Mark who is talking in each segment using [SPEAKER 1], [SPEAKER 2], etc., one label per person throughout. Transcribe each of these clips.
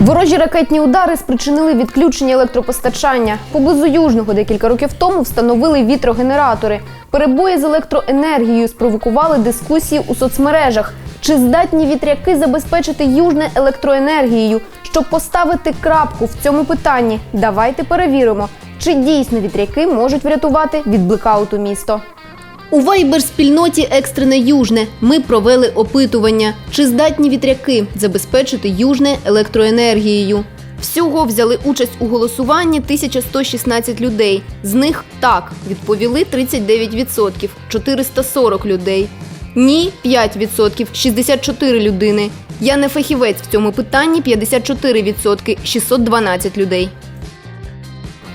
[SPEAKER 1] Ворожі ракетні удари спричинили відключення електропостачання. Поблизу Южного декілька років тому встановили вітрогенератори. Перебої з електроенергією спровокували дискусії у соцмережах. Чи здатні вітряки забезпечити южне електроенергією? Щоб поставити крапку в цьому питанні, давайте перевіримо, чи дійсно вітряки можуть врятувати від блекауту місто. У вайбер-спільноті Екстрене Южне ми провели опитування, чи здатні вітряки забезпечити южне електроенергією. Всього взяли участь у голосуванні 1116 людей. З них так відповіли 39%, 440 людей. Ні 5%, 64 людини. Я не фахівець в цьому питанні 54%, 612 людей.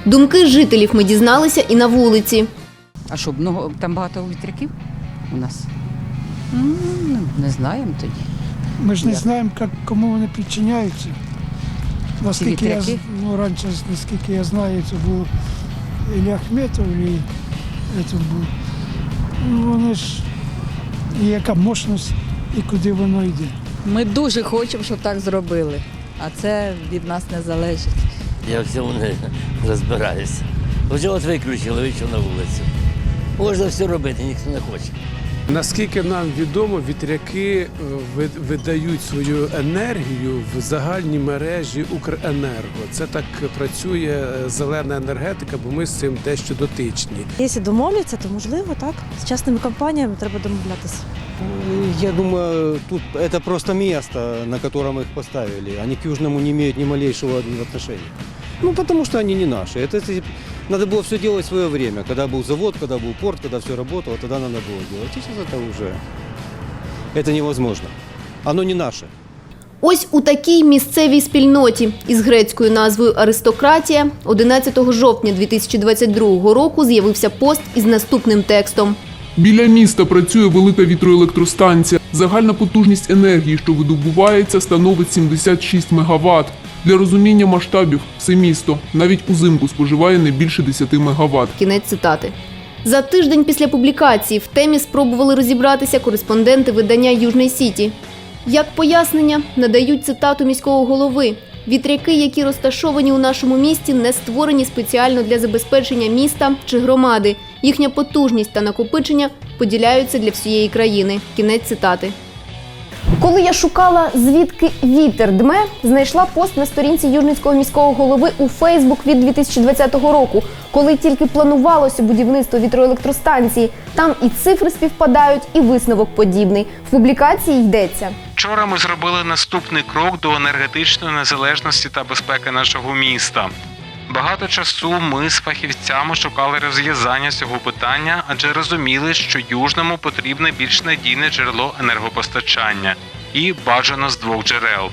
[SPEAKER 1] Думки жителів ми дізналися і на вулиці.
[SPEAKER 2] А що, много, там багато вітряків у нас? Ну, Не знаємо тоді.
[SPEAKER 3] Ми ж не
[SPEAKER 2] Як?
[SPEAKER 3] знаємо, як, кому вони підчиняються. Наскільки я, з-
[SPEAKER 2] вітряки?
[SPEAKER 3] ну, раніше, наскільки я знаю, це був Ілля Ахметов і це був. Ну, вони ж і яка мощність і куди воно йде.
[SPEAKER 4] Ми дуже хочемо, щоб так зробили, а це від нас не залежить.
[SPEAKER 5] Я в цьому не розбираюся. Вже от виключили, вийшов на вулицю. Можна все робити, ніхто не хоче.
[SPEAKER 6] Наскільки нам відомо, вітряки е, видають свою енергію в загальні мережі Укренерго. Це так працює е, зелена енергетика, бо ми з цим дещо дотичні.
[SPEAKER 7] Якщо домовляться, то можливо так. З частними компаніями треба домовлятися.
[SPEAKER 8] Я думаю, тут это просто место, на котором их поставили. Они к Южному не имеют ни малейшего отношения. Ну, потому что они не наши. Это, это- надо было все делать в свое время. Когда был завод, когда был порт, когда все работало, тогда надо было делать. Сейчас это уже... Это невозможно. Оно не наше.
[SPEAKER 1] Ось у такій місцевій спільноті із грецькою назвою Аристократія 11 жовтня 2022 року з'явився пост із наступним текстом.
[SPEAKER 9] Біля міста працює велика вітроелектростанція. Загальна потужність енергії, що видобувається, становить 76 МВт. Для розуміння масштабів все місто навіть узимку споживає не більше 10 МВт.
[SPEAKER 1] Кінець цитати. За тиждень після публікації в темі спробували розібратися кореспонденти видання Южний Сіті. Як пояснення надають цитату міського голови. Вітряки, які розташовані у нашому місті, не створені спеціально для забезпечення міста чи громади. Їхня потужність та накопичення поділяються для всієї країни. Кінець цитати. Коли я шукала звідки вітер дме, знайшла пост на сторінці Южницького міського голови у Фейсбук від 2020 року, коли тільки планувалося будівництво вітроелектростанції. Там і цифри співпадають, і висновок подібний. В публікації йдеться.
[SPEAKER 10] Вчора ми зробили наступний крок до енергетичної незалежності та безпеки нашого міста. Багато часу ми з фахівцями шукали розв'язання цього питання, адже розуміли, що южному потрібне більш надійне джерело енергопостачання і бажано з двох джерел.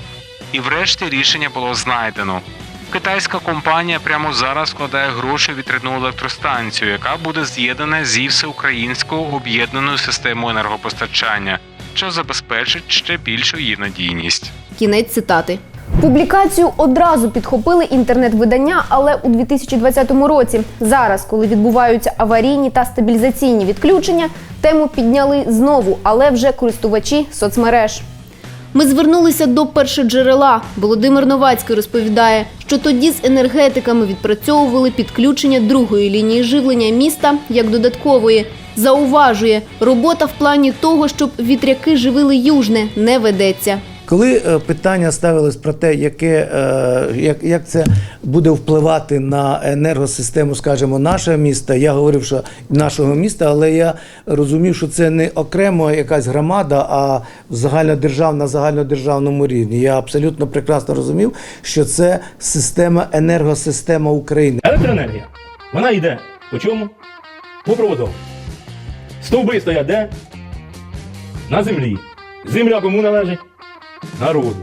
[SPEAKER 10] І врешті рішення було знайдено. Китайська компанія прямо зараз вкладає гроші в вітряну електростанцію, яка буде з'єднана зі всеукраїнською об'єднаною системою енергопостачання, що забезпечить ще більшу її надійність.
[SPEAKER 1] Кінець цитати. Публікацію одразу підхопили інтернет-видання, але у 2020 році. Зараз, коли відбуваються аварійні та стабілізаційні відключення, тему підняли знову, але вже користувачі соцмереж. Ми звернулися до першоджерела. Володимир Новацький розповідає, що тоді з енергетиками відпрацьовували підключення другої лінії живлення міста як додаткової. Зауважує, робота в плані того, щоб вітряки живили южне, не ведеться.
[SPEAKER 11] Коли е, питання ставилось про те, яке, е, як, як це буде впливати на енергосистему, скажімо, нашого міста, я говорив, що нашого міста, але я розумів, що це не окремо якась громада, а загальнодержавна на загальнодержавному рівні. Я абсолютно прекрасно розумів, що це система, енергосистема України.
[SPEAKER 12] Електроенергія. Вона йде по чому? По проводам. Стовби стоять де? На землі. Земля кому належить? Народу.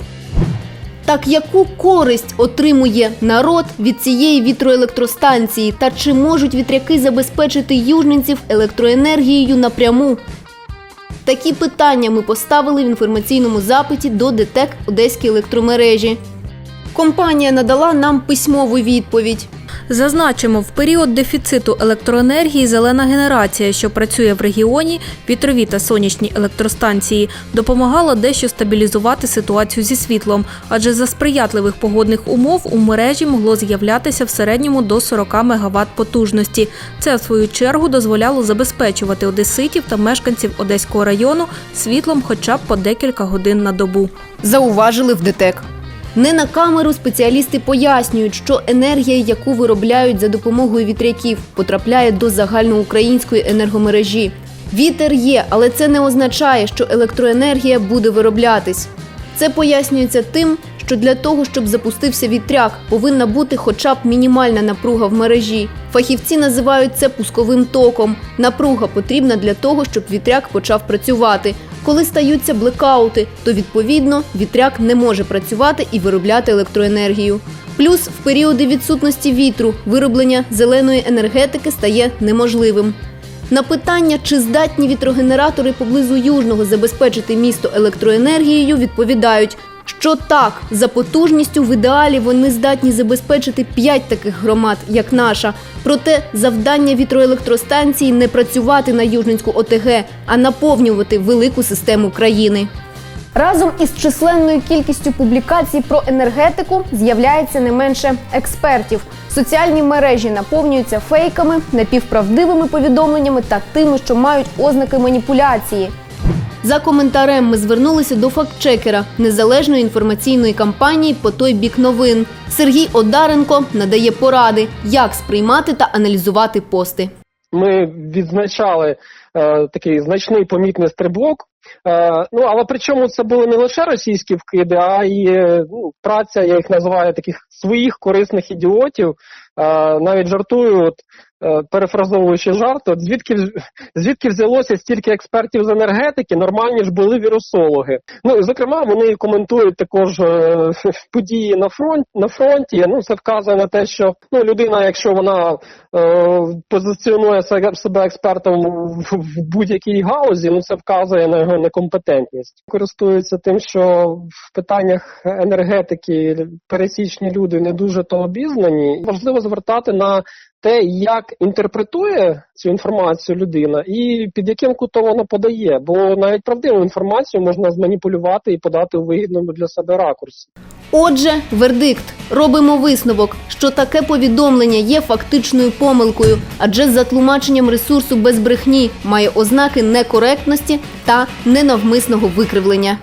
[SPEAKER 1] Так яку користь отримує народ від цієї вітроелектростанції? Та чи можуть вітряки забезпечити южненців електроенергією напряму? Такі питання ми поставили в інформаційному запиті до ДТЕК Одеській електромережі. Компанія надала нам письмову відповідь.
[SPEAKER 13] Зазначимо, в період дефіциту електроенергії зелена генерація, що працює в регіоні, вітрові та сонячні електростанції, допомагала дещо стабілізувати ситуацію зі світлом, адже за сприятливих погодних умов у мережі могло з'являтися в середньому до 40 МВт потужності. Це в свою чергу дозволяло забезпечувати одеситів та мешканців Одеського району світлом хоча б по декілька годин на добу.
[SPEAKER 1] Зауважили в ДТЕК. Не на камеру спеціалісти пояснюють, що енергія, яку виробляють за допомогою вітряків, потрапляє до загальноукраїнської енергомережі. Вітер є, але це не означає, що електроенергія буде вироблятись. Це пояснюється тим, що для того, щоб запустився вітряк, повинна бути хоча б мінімальна напруга в мережі. Фахівці називають це пусковим током. Напруга потрібна для того, щоб вітряк почав працювати. Коли стаються блекаути, то відповідно вітряк не може працювати і виробляти електроенергію. Плюс в періоди відсутності вітру вироблення зеленої енергетики стає неможливим. На питання, чи здатні вітрогенератори поблизу Южного забезпечити місто електроенергією, відповідають, що так, за потужністю в ідеалі вони здатні забезпечити 5 таких громад, як наша. Проте завдання вітроелектростанції не працювати на Южницьку ОТГ, а наповнювати велику систему країни. Разом із численною кількістю публікацій про енергетику з'являється не менше експертів. Соціальні мережі наповнюються фейками, напівправдивими повідомленнями та тими, що мають ознаки маніпуляції. За коментарем ми звернулися до фактчекера незалежної інформаційної кампанії по той бік новин. Сергій Одаренко надає поради, як сприймати та аналізувати пости.
[SPEAKER 14] ми відзначали е, такий значний помітний стрибок. Е, ну але причому це були не лише російські вкиди, а й е, ну, праця, я їх називаю таких своїх корисних ідіотів. Навіть жартую, от, е, перефразовуючи жарт, от звідки звідки взялося стільки експертів з енергетики, нормальні ж були вірусологи. Ну і зокрема, вони коментують також е, події на фронт на фронті. Ну це вказує на те, що ну людина, якщо вона е, позиціонує себе експертом в, в будь-якій галузі, ну це вказує на його некомпетентність. Користуються тим, що в питаннях енергетики пересічні люди не дуже то обізнані. Важливо звертати на те, як інтерпретує цю інформацію людина і під яким кутом вона подає, бо навіть правдиву інформацію можна зманіпулювати і подати у вигідному для себе ракурсі.
[SPEAKER 1] Отже, вердикт робимо висновок, що таке повідомлення є фактичною помилкою, адже за тлумаченням ресурсу без брехні має ознаки некоректності та ненавмисного викривлення.